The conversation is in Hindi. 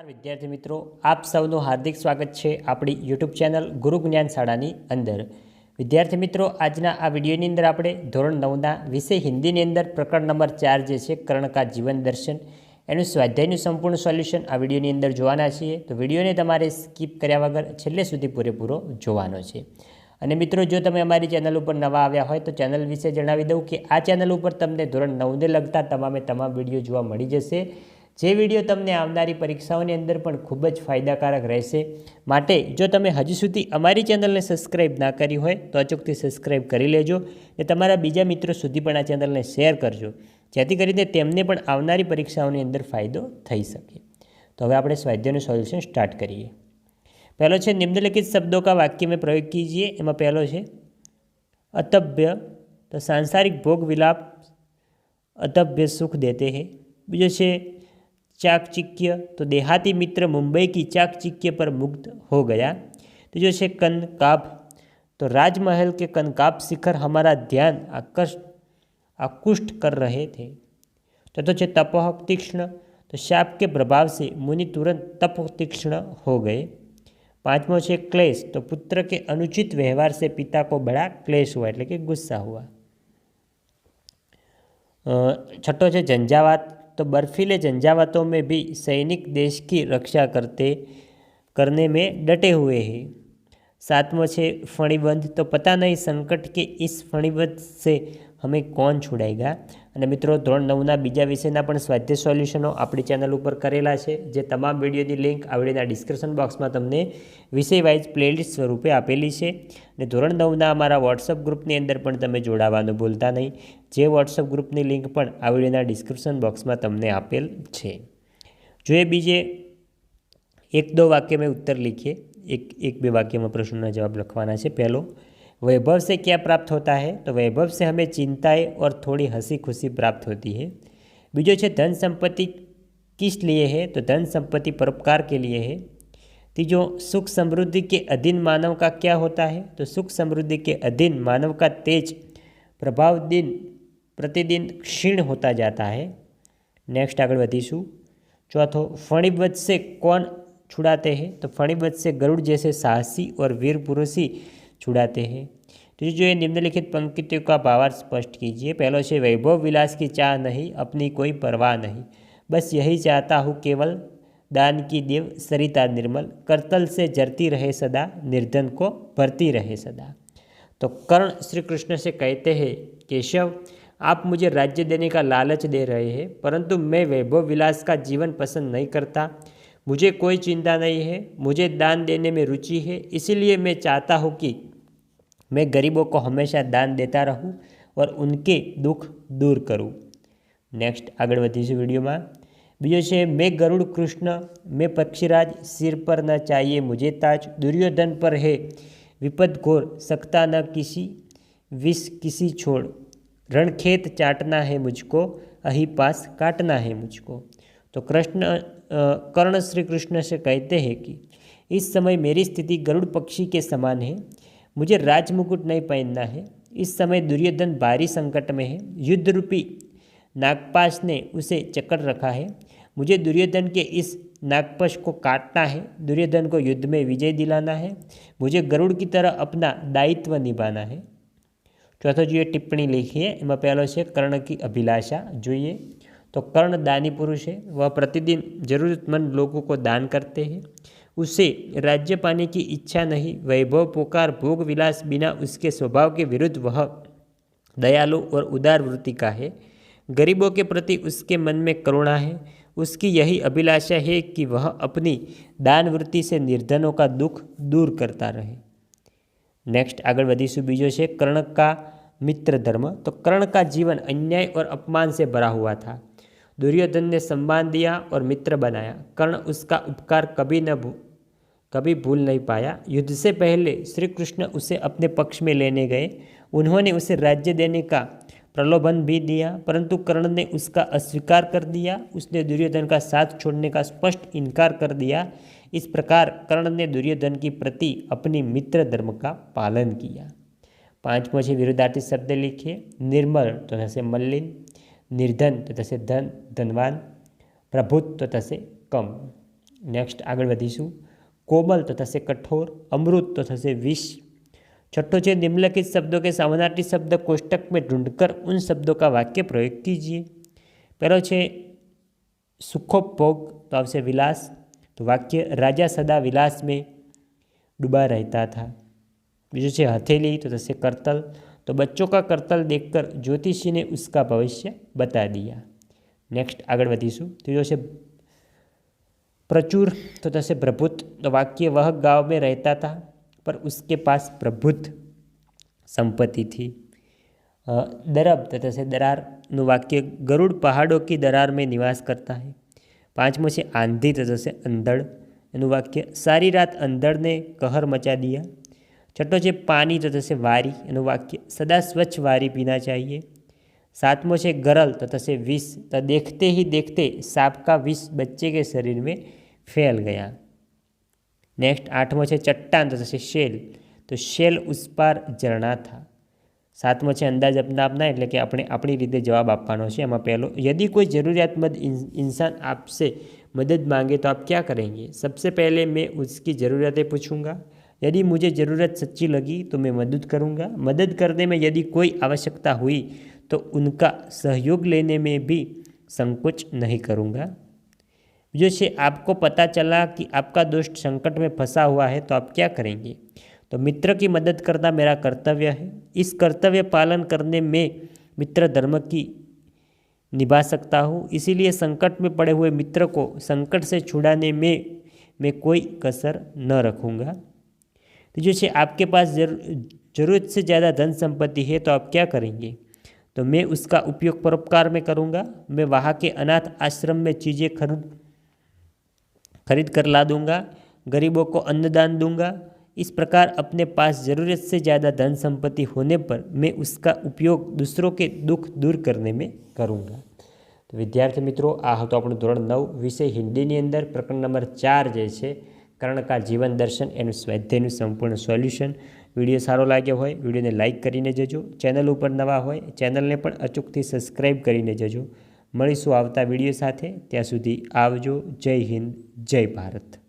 નમસ્કાર, વિદ્યાર્થી મિત્રો. આપ સૌનું હાર્દિક સ્વાગત છે આપણી યુટ્યુબ ચેનલ ગુરુ જ્ઞાન શાળાની અંદર. વિદ્યાર્થી મિત્રો, આજના આ વિડીયોની અંદર આપણે ધોરણ નવના વિષય હિન્દીની અંદર પ્રકરણ નંબર ચાર જે છે, કર્ણકા જીવન દર્શન. એનું સ્વાધ્યાયનું સંપૂર્ણ સોલ્યુશન આ વિડીયોની અંદર જોવાના છીએ. તો વિડીયોને તમારે સ્કીપ કર્યા વગર છેલ્લે સુધી પૂરેપૂરો જોવાનો છે. અને મિત્રો, જો તમે અમારી ચેનલ ઉપર નવા આવ્યા હોય, તો ચેનલ વિશે જણાવી દઉં કે આ ચેનલ ઉપર તમને ધોરણ નવને લગતા તમામે તમામ વીડિયો જોવા મળી જશે. જે વીડિયો તમને આવનારી પરીક્ષાઓની અંદર પણ ખૂબ જ ફાયદાકારક રહેશે. માટે જો તમે હજી સુધી અમારી ચેનલને સબસ્ક્રાઈબ ના કરી હોય, તો અચૂકથી સબસ્ક્રાઈબ કરી લેજો ને તમારા બીજા મિત્રો સુધી પણ આ ચેનલને શેર કરજો, જેથી કરીને તેમને પણ આવનારી પરીક્ષાઓની અંદર ફાયદો થઈ શકે. તો હવે આપણે સ્વાધ્યાયનું સોલ્યુશન સ્ટાર્ટ કરીએ. પહેલો છે, નિમ્નલિખિત શબ્દો કા વાક્ય મેં પ્રયોગ કીજીએ. એમાં પહેલો છે, અતભ્ય તો સાંસારિક ભોગ વિલાપ, અતભ્ય સુખ દેતે હે. બીજો છે चाकचिक्य तो देहाती मित्र मुंबई की चाकचिक्य पर मुग्ध हो गया तीजो है कनकाभ तो राजमहल के कनकाभ शिखर हमारा ध्यान आकर्ष आकुष्ट कर रहे थे चौथो है तपह तीक्ष्ण तो शाप के प्रभाव से मुनि तुरंत तप तीक्ष्ण हो गए પાંચમો છે ક્લેશ તો પુત્ર કે अनुचित व्यवहार से पिता को बड़ा क्लेश हुआ એટલે કે ગુસ્સા हुआ छठो છે झंझावात तो बर्फीले झंझावातों में भी सैनिक देश की रक्षा करते, करने में डटे हुए हैं। સાતમો છે, ફણીબંધ. તો પતા નહીં સંકટ કે ઈસ ફણીબંધ છે અમે કોણ છોડાઈગા અને મિત્રો, ધોરણ નવના બીજા વિષયના પણ સ્વાધ્યાય સોલ્યુશનો આપણી ચેનલ ઉપર કરેલા છે, જે તમામ વિડીયોની લિંક આવડીના ડિસ્ક્રિપ્શન બોક્સમાં તમને વિષય વાઇઝ પ્લેલિસ્ટ સ્વરૂપે આપેલી છે. અને ધોરણ નવના અમારા વોટ્સઅપ ગ્રુપની અંદર પણ તમે જોડાવાનું ભૂલતા નહીં. જે વોટ્સઅપ ગ્રુપની લિંક પણ આવડીના ડિસ્ક્રિપ્શન બોક્સમાં તમને આપેલ છે. જોઈએ બીજે એક દો વાક્ય મેં ઉત્તર લીખીએ. एक एक वाक्य में प्रश्न जवाब रखवाना है। पहलो, वैभव से क्या प्राप्त होता है? तो वैभव से हमें चिंताएँ और थोड़ी हँसी खुशी प्राप्त होती है। बीजो है धन संपत्ति किस लिए है? तो धन संपत्ति परोपकार के लिए है। तीजो, सुख समृद्धि के अधीन मानव का क्या होता है? तो सुख समृद्धि के अधीन मानव का तेज प्रभाव दिन, प्रतिदिन क्षीण होता जाता है। नेक्स्ट आगे बढ़ीशू चौथो फणिवत से कौन छुड़ाते हैं तो फणिवत से गरुड़ जैसे साहसी और वीर पुरुष ही छुड़ाते हैं। तो जो ये निम्नलिखित पंक्तियों का भावार्थ स्पष्ट कीजिए। पहलो से वैभव विलास की चाह नहीं, अपनी कोई परवाह नहीं। बस यही चाहता हूँ केवल दान की देव सरिता निर्मल, करतल से जरती रहे सदा, निर्धन को भरती रहे सदा। तो कर्ण श्री कृष्ण से कहते हैं, केशव, आप मुझे राज्य देने का लालच दे रहे हैं, परंतु मैं वैभव विलास का जीवन पसंद नहीं करता। मुझे कोई चिंता नहीं है मुझे दान देने में रुचि है इसीलिए मैं चाहता हूँ कि मैं गरीबों को हमेशा दान देता रहूँ और उनके दुख दूर करूँ नेक्स्ट આગળ વધીશું વિડીયોમાં બીજો છે मैं गरुड़ कृष्ण मैं पक्षीराज सिर पर न चाहिए मुझे ताज दुर्योधन पर है विपद घोर सकता न किसी विष किसी छोड़ रणखेत चाटना है मुझको अही पास काटना है मुझको तो कृष्ण कर्ण श्री कृष्ण से कहते हैं कि इस समय मेरी स्थिति गरुड़ पक्षी के समान है मुझे राजमुकुट नहीं पहनना है इस समय दुर्योधन भारी संकट में है युद्ध रूपी नागपाश ने उसे चक्कर रखा है मुझे दुर्योधन के इस नागपश को काटना है दुर्योधन को युद्ध में विजय दिलाना है मुझे गरुड़ की तरह अपना दायित्व निभाना है चौथो जो ये टिप्पणी लिखी है एम पहलो है कर्ण की अभिलाषा જોઈએ तो कर्ण दानी पुरुष है, वह प्रतिदिन जरूरतमंद लोगों को दान करते हैं। उसे राज्य पाने की इच्छा नहीं, वैभव पुकार, भोग विलास बिना उसके स्वभाव के विरुद्ध वह दयालु और उदार वृत्ति का है। गरीबों के प्रति उसके मन में करुणा है। उसकी यही अभिलाषा है कि वह अपनी दान वृत्ति से निर्धनों का दुख दूर करता रहे। नेक्स्ट आगे बढ़ीशू बीजो है कर्ण का मित्र धर्म। तो कर्ण का जीवन अन्याय और अपमान से भरा हुआ था। दुर्योधन ने सम्मान दिया और मित्र बनाया। कर्ण उसका उपकार कभी न भू, कभी भूल नहीं पाया। युद्ध से पहले श्री कृष्ण उसे अपने पक्ष में लेने गए। उन्होंने उसे राज्य देने का प्रलोभन भी दिया, परंतु कर्ण ने उसका अस्वीकार कर दिया। उसने दुर्योधन का साथ छोड़ने का स्पष्ट इनकार कर दिया। इस प्रकार कर्ण ने दुर्योधन की प्रति अपनी मित्र धर्म का पालन किया। पाँच मुझे विरुद्धार्थी शब्द लिखे। निर्मल तो जैसे मल्लिन। નિર્ધન તો થશે ધન ધનવાન પ્રભુત તો થશે કમ નેક્સ્ટ આગળ વધીશું. કોમલ તો થશે કઠોર, અમૃત તો થશે વિષ. છઠ્ઠો છે, નિમ્નલિખિત શબ્દો કે સામનાર્થી શબ્દ કોષ્ટક મેં ઢૂંઢકર ઉન શબ્દો કા વાક્ય પ્રયોગ કીજીએ. પહેલો છે, સુખો ભોગ, તો આવશે વિલાસ. તો વાક્ય, રાજા સદા વિલાસ મેં ડૂબા રહેતા હતા બીજું છે, હથેલી, તો થશે કરતલ. तो बच्चों का करतल देखकर ज्योतिषी ने उसका भविष्य बता दिया नेक्स्ट આગળ વધીશું ત્રીજો છે प्रचुर तो जैसे प्रभुत तो वाक्य वह गांव में रहता था पर उसके पास प्रभुत संपत्ति थी दरब तो जैसे दरार नु वाक्य गरुड़ पहाड़ों की दरार में निवास करता है पांचमो से आंधी तो जैसे अंधड़ એનું વાક્ય સારી રાત અંધળને કહર મચા દિયા छठो है पानी तो थे वारी वाक्य, सदा स्वच्छ वारी पीना चाहिए। सातमो है गरल तो थे विष तो देखते ही देखते साप का विष बच्चे के शरीर में फैल गया। नेक्स्ट, आठमो है चट्टान तो थे शेल तो शेल उस पर जरना था। सातमो है अंदाज अपना अपना एट्ल के अपने अपनी रीते जवाब आप पहले, यदि कोई जरूरियातमंद इंसान आपसे मदद मांगे तो आप क्या करेंगे? सबसे पहले मैं उसकी जरूरतें पूछूँगा। यदि मुझे ज़रूरत सच्ची लगी तो मैं मदद करूँगा। मदद करने में यदि कोई आवश्यकता हुई तो उनका सहयोग लेने में भी संकोच नहीं करूँगा। जो से आपको पता चला कि आपका दोस्त संकट में फंसा हुआ है तो आप क्या करेंगे? तो मित्र की मदद करना मेरा कर्तव्य है। इस कर्तव्य पालन करने में मित्र धर्म की निभा सकता हूँ। इसीलिए संकट में पड़े हुए मित्र को संकट से छुड़ाने में मैं कोई कसर न रखूँगा। तो जो आपके पास ज़रूरत से ज़्यादा धन संपत्ति है तो आप क्या करेंगे तो मैं उसका उपयोग परोपकार में करूँगा मैं वहाँ के अनाथ आश्रम में चीज़ें खरीद खरीद कर ला दूँगा गरीबों को अन्नदान दूंगा इस प्रकार अपने पास ज़रूरत से ज़्यादा धन संपत्ति होने पर मैं उसका उपयोग दूसरों के दुख दूर करने में करूँगा તો વિદ્યાર્થી મિત્રો આ હતો આપણું ધોરણ નવ વિષય હિન્દીની અંદર પ્રકરણ નંબર ચાર જે છે કર્ણકા જીવન દર્શન એનું સ્વાધ્યાયનું સંપૂર્ણ સોલ્યુશન. વીડિયો સારો લાગ્યો હોય, વિડીયોને લાઇક કરીને જજો. ચેનલ ઉપર નવા હોય, ચેનલને પણ અચૂકથી સબસ્ક્રાઈબ કરીને જજો. મળીશું આવતા વીડિયો સાથે. ત્યાં સુધી આવજો. જય હિન્દ, જય ભારત.